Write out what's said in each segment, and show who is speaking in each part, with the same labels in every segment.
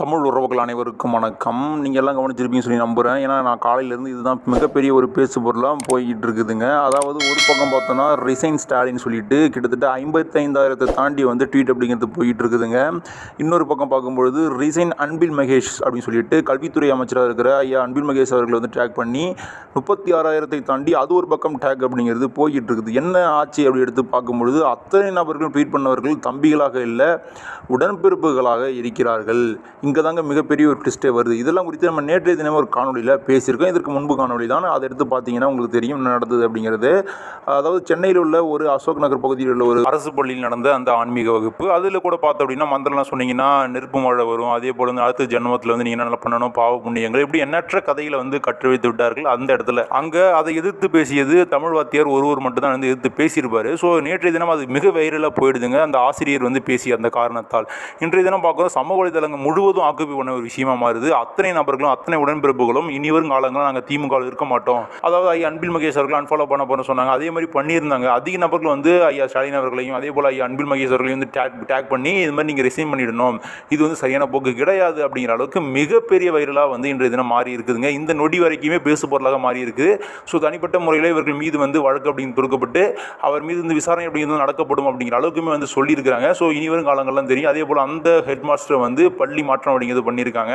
Speaker 1: தமிழ் உறவுகள் அனைவருக்கும் வணக்கம். நீங்கள் எல்லாம் கவனிச்சிருப்பீங்கன்னு சொல்லி நம்புகிறேன் ஏன்னா நான் காலையிலேருந்து இதுதான் மிகப்பெரிய ஒரு பேசு பொருளாக போய்கிட்டு இருக்குதுங்க அதாவது ஒரு பக்கம் பார்த்தோன்னா ரிசைன் ஸ்டாலின் சொல்லிட்டு கிட்டத்தட்ட ஐம்பத்தைந்தாயிரத்தை தாண்டி வந்து ட்வீட் அப்படிங்கிறது போயிட்டு இருக்குதுங்க இன்னொரு பக்கம் பார்க்கும்பொழுது ரிசைன் அன்பில் மகேஷ் அப்படின்னு சொல்லிட்டு கல்வித்துறை அமைச்சராக இருக்கிற ஐயா அன்பில் மகேஷ் அவர்களை வந்து டேக் பண்ணி முப்பத்தி ஆறாயிரத்தை தாண்டி அது ஒரு பக்கம் டேக் அப்படிங்கிறது போய்கிட்டு இருக்குது என்ன ஆச்சு அப்படி எடுத்து பார்க்கும்பொழுது அத்தனை நபர்கள் ட்வீட் பண்ணவர்கள் தம்பிகளாக இல்லை உடன்பிறப்புகளாக இருக்கிறார்கள். இங்கே தாங்க மிகப்பெரிய ஒரு ட்விஸ்ட்டே வருது. இதெல்லாம் குறித்து நம்ம நேற்றைய தினம் ஒரு காணொலியில் பேசியிருக்கோம். இதற்கு முன்பு காணொலி தான் அதை எடுத்து பார்த்தீங்கன்னா உங்களுக்கு தெரியும் என்ன நடந்தது அப்படிங்கிறது. அதாவது சென்னையில் உள்ள ஒரு அசோக் நகர் பகுதியில் உள்ள ஒரு அரசு பள்ளியில் நடந்த அந்த ஆன்மீக வகுப்பு. அதில் கூட பார்த்தோம் அப்படின்னா மந்திரம்லாம் சொன்னீங்கன்னா நெருப்பு மழை வரும். அதே போல் வந்து அடுத்த ஜென்மத்தில் வந்து நீங்கள் என்ன பண்ணணும்? பாவ புண்ணியங்கள். இப்படி எண்ணற்ற கதைகளை வந்து கற்று வைத்து விட்டார்கள் அந்த இடத்துல. அங்கே அதை எதிர்த்து பேசியது தமிழ் வாத்தியார் ஒருவர் மட்டும்தான் வந்து எதிர்த்து பேசியிருப்பார். ஸோ நேற்றைய தினம் அது மிக வைரலாக போயிடுதுங்க. அந்த ஆசிரியர் வந்து பேசிய அந்த காரணத்தால். இன்றைய தினம் பார்க்குறோம் சமூக வலைதளங்கள் முழுவதும் ஆக்குப்பை பண்ண ஒரு விஷயமா மாறுது. அத்தனை நபர்களும் அத்தனை உடன்பிறப்புகளும் இனி வரும் காலங்களும் நாங்கள் திமுக இருக்க மாட்டோம். அதாவது ஐயா அன்பில் மகேஷ் அவர்கள் அன்ஃபாலோ பண்ண போன சொன்னாங்க. அதே மாதிரி பண்ணியிருந்தாங்க. அதிக நபர்கள் வந்து ஐயா ஸ்டாலின் அவர்களையும் அதே போல் ஐயா அன்பில் மகேஷ் அவர்களையும் வந்து டேக் டேக் பண்ணி இது மாதிரி நீங்கள் ரிசைன் பண்ணிடணும். இது வந்து சரியான போக்கு கிடையாது அப்படிங்கிற அளவுக்கு மிகப்பெரிய வைரலாக வந்து இன்றைய தினம் மாறி இருக்குதுங்க. இந்த நொடி வரைக்குமே பேசு பொருளாக மாறி இருக்குது ஸோ தனிப்பட்ட முறையில் இவர்கள் மீது வந்து வழக்கு அப்படின்னு தொடுக்கப்பட்டு அவர் மீது இந்த விசாரணை அப்படிங்கிறது நடக்கப்படும் அப்படிங்கிற அளவுக்குமே வந்து சொல்லியிருக்கிறாங்க. ஸோ இனி வரும் காலங்கள்லாம் தெரியும். அதே போல் அந்த ஹெட் மாஸ்டர் வந்து பள்ளி மாற்றம் அப்படிங்கிறது பண்ணியிருக்காங்க.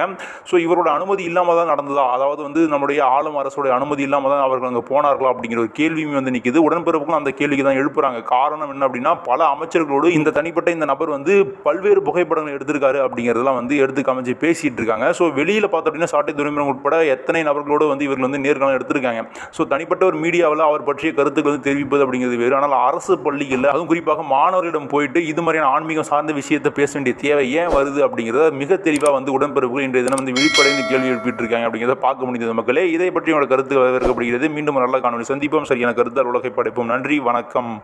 Speaker 1: ஸோ இவரோட அனுமதி இல்லாமல் தான் நடந்ததா? அதாவது வந்து நம்முடைய ஆளும் அரசோட அனுமதி இல்லாமல் தான் அவர்கள் அங்கே போனார்களா அப்படிங்கிற ஒரு கேள்வியும் வந்து நிற்கிது உடன்பிறப்புகளும் அந்த கேள்விக்கு தான் எழுப்புறாங்க. காரணம் என்ன அப்படின்னா பல அமைச்சர்களோடு இந்த தனிப்பட்ட இந்த நபர் வந்து பல்வேறு புகைப்படங்கள் எடுத்திருக்காரு அப்படிங்கிறதெல்லாம் வந்து எடுத்து காமிச்சு பேசிட்டு இருக்காங்க. ஸோ வெளியில் பார்த்தோம் அப்படின்னா சாட்டை துறைமுகம் உட்பட எத்தனை நபர்களோடு வந்து இவர்கள் வந்து நேர்காணல் எடுத்திருக்காங்க. ஸோ தனிப்பட்ட ஒரு மீடியாவில் அவர் பற்றிய கருத்துக்கள் வந்து தெரிவிப்பது அப்படிங்கிறது வேறு. ஆனால் அரசு பள்ளிகளில் அதுவும் குறிப்பாக மாணவர்களிடம் போயிட்டு இது மாதிரியான ஆன்மீகம் சார்ந்த விஷயத்தை பேச வேண்டிய தேவை ஏன் வருது அப்படிங்கிறத மிக தெளிவாக வந்து உடன்பிறப்புகள் இன்றைய தினம் வந்து விழிப்படைந்து கேள்வி எழுப்பிட்டு இருக்காங்க அப்படிங்கிறத பார்க்க முடிந்தது மக்களே. இதை பற்றி உங்களோட கருத்து வரவேற்கப்படுகிறது. மீண்டும் நல்ல காணொலி சந்திப்போம். சரியான கருத்தால் உலகை படைப்போம். நன்றி வணக்கம்.